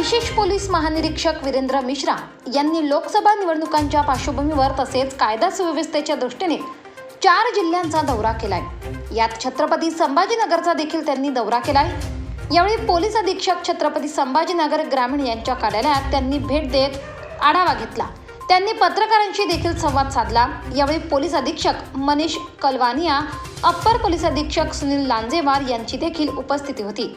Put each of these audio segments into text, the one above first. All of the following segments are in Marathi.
विशेष पोलीस महानिरीक्षक वीरेंद्र मिश्रा यांनी लोकसभा निवडणुकांच्या पार्श्वभूमीवर तसेच कायदा सुव्यवस्थेच्या दृष्टीने चार जिल्ह्यांचा दौरा केलाय. यात छत्रपती संभाजीनगरचा देखील त्यांनी दौरा केलाय. यावेळी पोलीस अधीक्षक छत्रपती संभाजीनगर ग्रामीण यांच्या कार्यालयात त्यांनी भेट देत आढावा घेतला. त्यांनी पत्रकारांशी देखील संवाद साधला. यावेळी पोलीस अधीक्षक मनीष कलवानिया अप्पर पोलीस अधीक्षक सुनील लांजेवार यांची देखील उपस्थिती होती.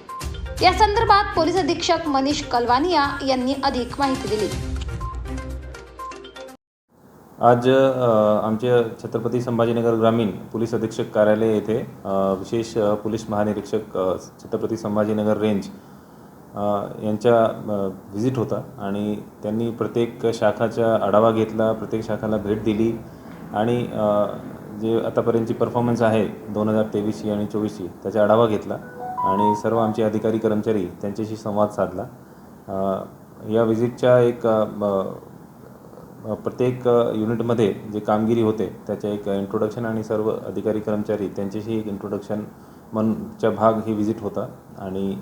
या संदर्भात पोलीस अधीक्षक मनीष कलवानिया यांनी अधिक माहिती दिली. आज आमचे छत्रपती संभाजीनगर ग्रामीण पोलीस अधीक्षक कार्यालय येथे विशेष पोलीस महानिरीक्षक छत्रपती संभाजीनगर रेंज यांच्या व्हिजिट होता आणि त्यांनी प्रत्येक शाखाचा आढावा घेतला प्रत्येक शाखाला भेट दिली आणि जे आतापर्यंतची परफॉर्मन्स आहे दोन हजार तेवीसची आणि चोवीसची त्याचा आढावा घेतला. आणि सर्व आमचे अधिकारी कर्मचारी त्यांच्याशी संवाद साधला. या व्हिजिटच्या एक प्रत्येक युनिटमध्ये जे कामगिरी होते त्याचे एक इंट्रोडक्शन आणि सर्व अधिकारी कर्मचारी त्यांच्याशी एक इंट्रोडक्शन मनचा भाग ही व्हिजिट होता. आणि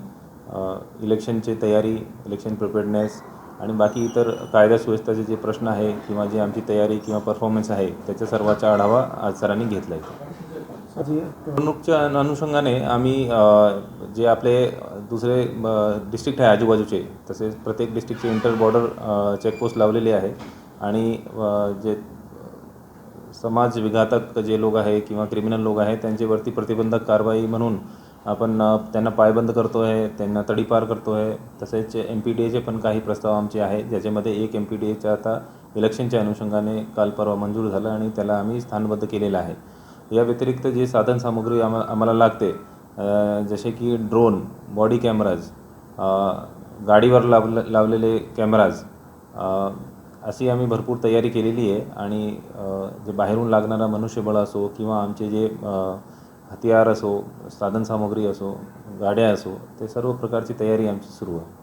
इलेक्शनची तयारी इलेक्शन प्रिपेअर्डनेस आणि बाकी इतर कायदा सुव्यवस्थेचे जे प्रश्न आहे किंवा जे आमची तयारी किंवा परफॉर्मन्स आहे त्याच्या सर्वाचा आढावा आज सरांनी घेतला आहे निवडणूकच्या अनुषंगाने आम्ही जे आपले दुसरे डिस्ट्रिक्ट आहे आजूबाजूचे तसेच प्रत्येक डिस्ट्रिक्टचे इंटर बॉर्डर चेकपोस्ट लावलेले आहे. आणि जे समाज विघातक जे लोक आहे किंवा क्रिमिनल लोक आहे त्यांच्यावरती प्रतिबंधक कारवाई म्हणून आपण त्यांना पायबंद करतो आहे त्यांना तडीपार करतो आहे तसेच एम पी डी एचे पण काही प्रस्ताव आमचे आहे ज्याच्यामध्ये एक एम पी डी एचा आता इलेक्शनच्या अनुषंगाने काल परवा मंजूर झालं आणि त्याला आम्ही स्थानबद्ध केलेलं आहे. या व्यतिरिक्त जे साधनसामुग्री आम्हा आम्हाला लागते जसे की ड्रोन बॉडी कॅमेराज गाडीवर लावले लावलेले कॅमेराज अशी आम्ही भरपूर तयारी केलेली आहे आणि जे बाहेरून लागणारा मनुष्यबळ असो किंवा आमचे जे हतियार असो साधनसामुग्री असो गाड्या असो ते सर्व प्रकारची तयारी आमची सुरू आहे.